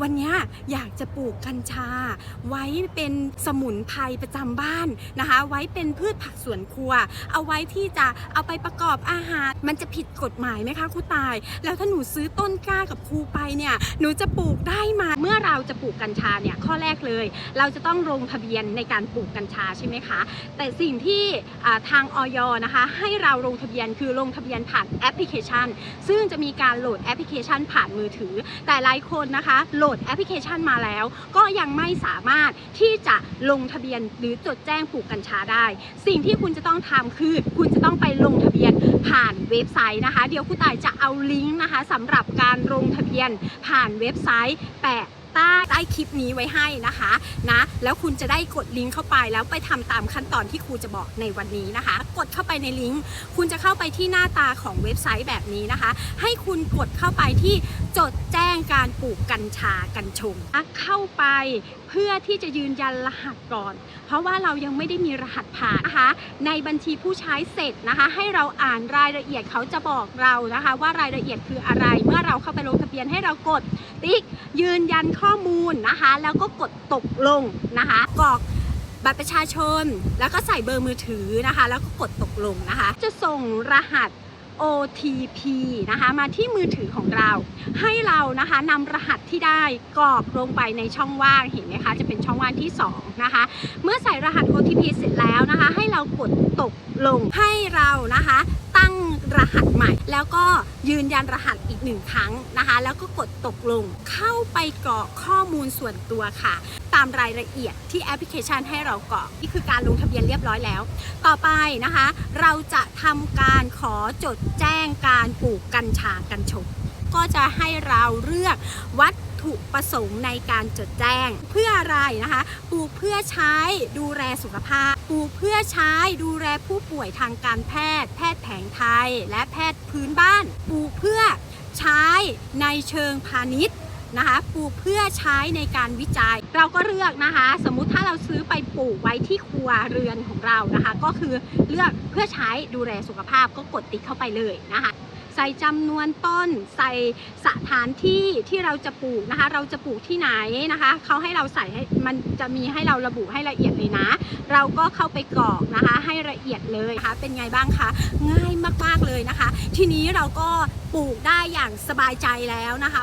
วันนี้อยากจะปลูกกัญชา ไว้เป็นสมุนไพรประจำบ้านนะคะ ไว้เป็นพืชผักสวนครัว เอาไว้ที่จะเอาไปประกอบอาหาร มันจะผิดกฎหมายไหมคะครูตาย แล้วถ้าหนูซื้อต้นกล้ากับครูไปเนี่ยหนูจะปลูกได้ไหมาเมื่อเราจะปลูกกัญชาเนี่ยข้อแรกเลย เราจะต้องลงทะเบียนในการปลูกกัญชาใช่ไหมคะ แต่สิ่งที่ทางออยนะคะให้เราลงทะเบียนคือลงทะเบียนผ่านแอปพลิเคชัน ซึ่งจะมีการโหลดแอปพลิเคชันผ่านมือถือ แต่หลายคนนะคะโหลดแอปพลิเคชันมาแล้ว ก็ยังไม่สามารถที่จะลงทะเบียนหรือจดแจ้งปลูกกัญชาได้ สิ่งที่คุณจะต้องทำคือ คุณจะต้องไปลงทะเบียนผ่านเว็บไซต์นะคะ เดี๋ยวคุณต่ายจะเอาลิงก์นะคะสำหรับการลงทะเบียนผ่านเว็บไซต์แปะ ใต้ใต้คลิปนี้ไว้ให้นะคะนะแล้วคุณจะได้กดลิงก์เข้าไปแล้วไปทำตามขั้นตอนที่ครูจะบอกในวันนี้นะคะ กดเข้าไปในลิงก์คุณจะเข้าไปที่หน้าตาของเว็บไซต์แบบนี้นะคะ ให้คุณกดเข้าไปที่จดแจ้งการปลูกกัญชากัญชงเข้าไปเพื่อที่จะยืนยันรหัสก่อน เพราะว่าเรายังไม่ได้มีรหัสผ่านนะคะ ในบัญชีผู้ใช้เสร็จนะคะ ให้เราอ่านรายละเอียดเขาจะบอกเรานะคะ ว่ารายละเอียดคืออะไร เมื่อเราเข้าไปลงทะเบียนให้เรากดติ๊กยืนยันข้อมูลนะคะ แล้วก็กดตกลงนะคะกรอกบัตรประชาชน แล้วก็ใส่เบอร์มือถือนะคะ แล้วก็กดตกลงนะคะ จะส่งรหัส OTP นะคะมาที่มือถือของเรา ให้เรานะคะนำรหัสที่ได้กรอกลงไปในช่องว่างเห็นไหมคะจะเป็นช่องว่างที่2นะคะเมื่อใส่รหัส OTP เสร็จแล้วนะคะ ให้เรากดตกลงให้เรานะคะ ตั้งรหัสใหม่ แล้วก็ยืนยันรหัสอีกหนึ่งครั้งนะคะ แล้วก็กดตกลงเข้าไปกรอกข้อมูลส่วนตัวค่ะ ตามรายละเอียดที่แอปพลิเคชันให้เรากรอกนี่คือการลงทะเบียนเรียบร้อยแล้ว ต่อไปนะคะ เราจะทำการขอจดแจ้งการปลูกกัญชากัญชงก็จะให้เราเลือกวัต ถุประสงค์ในการจดแจ้ง เพื่ออะไรนะคะ ปลูกเพื่อใช้ดูแลสุขภาพ ปลูกเพื่อใช้ดูแลผู้ป่วยทางการแพทย์ แพทย์แผนไทย และแพทย์พื้นบ้าน ปลูกเพื่อใช้ในเชิงพาณิชย์นะคะปลูกเพื่อใช้ในการวิจัย เราก็เลือกนะคะ สมมุติถ้าเราซื้อไปปลูกไว้ที่ครัวเรือนของเรานะคะ ก็คือเลือกเพื่อใช้ดูแลสุขภาพก็กดติ๊กเข้าไปเลยนะคะ ส่จำนวนต้น ใส่สถานที่ที่เราจะปลูกนะคะ เราจะปลูกที่ไหนนะคะเขาให้เราใส่ให้มันจะมีให้เราระบุให้ละเอียดเลยนะ เราก็เข้าไปกรอกนะคะ ให้ละเอียดเลยนะคะ เป็นไงบ้างคะง่ายมากๆเลยนะคะ ทีนี้เราก็ปลูกได้อย่างสบายใจแล้วนะคะ